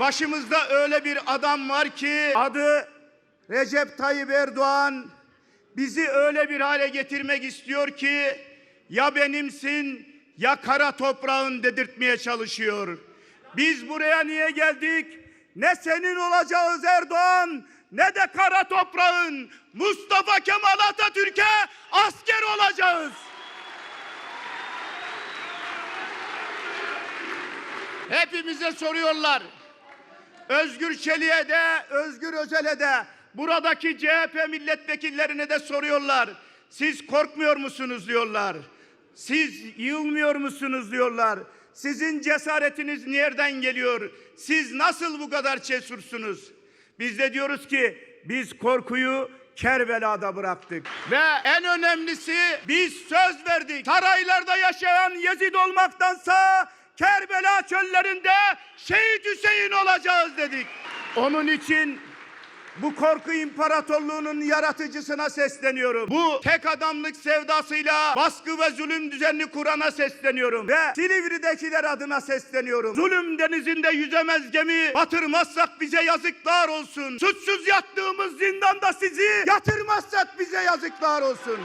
Başımızda öyle bir adam var ki adı Recep Tayyip Erdoğan bizi öyle bir hale getirmek istiyor ki ya benimsin ya kara toprağın dedirtmeye çalışıyor. Biz buraya niye geldik? Ne senin olacağız Erdoğan ne de kara toprağın Mustafa Kemal Atatürk'e asker olacağız. Hepimize soruyorlar. Özgür Çelik'e de, Özgür Özel'e de, buradaki CHP milletvekillerine de soruyorlar. Siz korkmuyor musunuz diyorlar. Siz yılmıyor musunuz diyorlar. Sizin cesaretiniz nereden geliyor? Siz nasıl bu kadar cesursunuz? Biz de diyoruz ki biz korkuyu Kerbela'da bıraktık. Ve en önemlisi biz söz verdik. Saraylarda yaşayan Yezid olmaktansa Kerbela çöllerinde Şehit Hüseyin olacağız dedik. Onun için bu korku imparatorluğunun yaratıcısına sesleniyorum. Bu tek adamlık sevdasıyla baskı ve zulüm düzenini kurana sesleniyorum. Ve Silivri'dekiler adına sesleniyorum. Zulüm denizinde yüzemez gemi batırmazsak bize yazıklar olsun. Suçsuz yattığımız zindanda sizi yatırmazsak bize yazıklar olsun.